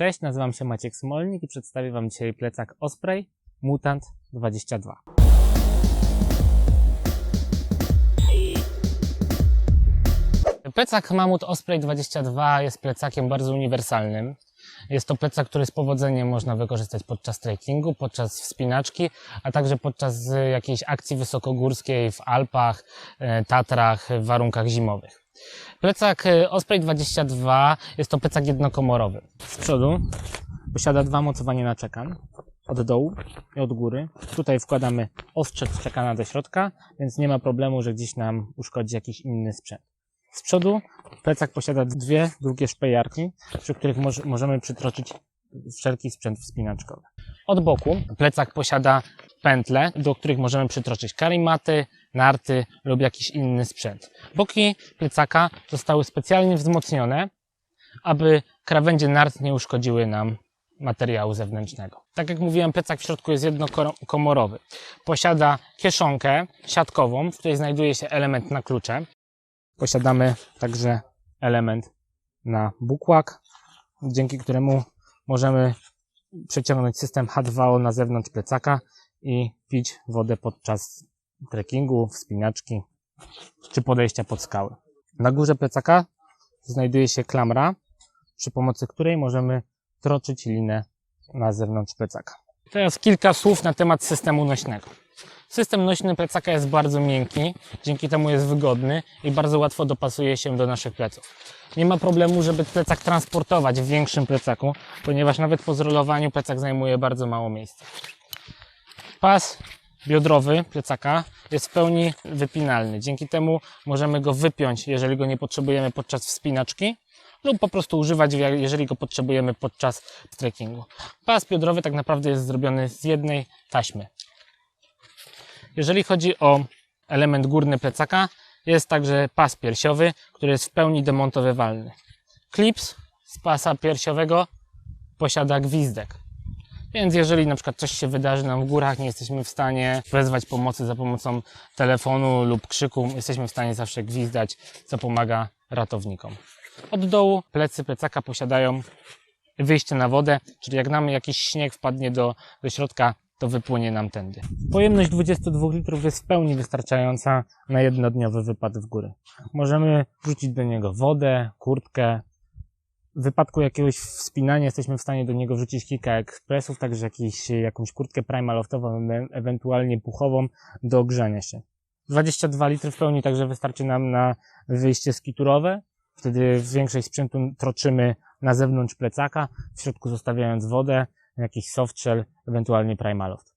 Cześć, nazywam się Maciek Smolnik i przedstawię Wam dzisiaj plecak Osprey Mutant 22. Plecak Mamut Osprey 22 jest plecakiem bardzo uniwersalnym. Jest to plecak, który z powodzeniem można wykorzystać podczas trekkingu, podczas wspinaczki, a także podczas jakiejś akcji wysokogórskiej w Alpach, e, Tatrach, w warunkach zimowych. Plecak e, Osprey 22 jest to plecak jednokomorowy. Z przodu posiada dwa mocowania na czekan. Od dołu i od góry. Tutaj wkładamy ostrzec czekana do środka, więc nie ma problemu, że gdzieś nam uszkodzi jakiś inny sprzęt. Z przodu plecak posiada dwie długie szpejarki, przy których moż- możemy przytroczyć wszelki sprzęt wspinaczkowy. Od boku plecak posiada pętle, do których możemy przytroczyć karimaty, narty lub jakiś inny sprzęt. Boki plecaka zostały specjalnie wzmocnione, aby krawędzie nart nie uszkodziły nam materiału zewnętrznego. Tak jak mówiłem, plecak w środku jest jednokomorowy. Posiada kieszonkę siatkową, w której znajduje się element na klucze. Posiadamy także element na bukłak, dzięki któremu możemy przeciągnąć system H2O na zewnątrz plecaka i pić wodę podczas trekkingu, wspinaczki czy podejścia pod skały. Na górze plecaka znajduje się klamra, przy pomocy której możemy troczyć linę na zewnątrz plecaka. Teraz kilka słów na temat systemu nośnego. System nośny plecaka jest bardzo miękki, dzięki temu jest wygodny i bardzo łatwo dopasuje się do naszych pleców. Nie ma problemu, żeby plecak transportować w większym plecaku, ponieważ nawet po zrolowaniu plecak zajmuje bardzo mało miejsca. Pas biodrowy plecaka jest w pełni wypinalny. Dzięki temu możemy go wypiąć, jeżeli go nie potrzebujemy podczas wspinaczki, lub po prostu używać, jeżeli go potrzebujemy podczas trekkingu. Pas biodrowy tak naprawdę jest zrobiony z jednej taśmy. Jeżeli chodzi o element górny plecaka, jest także pas piersiowy, który jest w pełni demontowywalny. Klips z pasa piersiowego posiada gwizdek. Więc jeżeli na przykład coś się wydarzy nam w górach, nie jesteśmy w stanie wezwać pomocy za pomocą telefonu lub krzyku, jesteśmy w stanie zawsze gwizdać, co pomaga ratownikom. Od dołu plecy plecaka posiadają wyjście na wodę, czyli jak nam jakiś śnieg wpadnie do, do środka, to wypłynie nam tędy. Pojemność 22 litrów jest w pełni wystarczająca na jednodniowy wypad w góry. Możemy wrzucić do niego wodę, kurtkę. W wypadku jakiegoś wspinania jesteśmy w stanie do niego wrzucić kilka ekspresów, także jakiś, jakąś kurtkę primaloftową, ewentualnie puchową do ogrzania się. 22 litry w pełni także wystarczy nam na wyjście skiturowe. Wtedy większość sprzętu troczymy na zewnątrz plecaka, w środku zostawiając wodę, jakiś softshell, ewentualnie primaloft.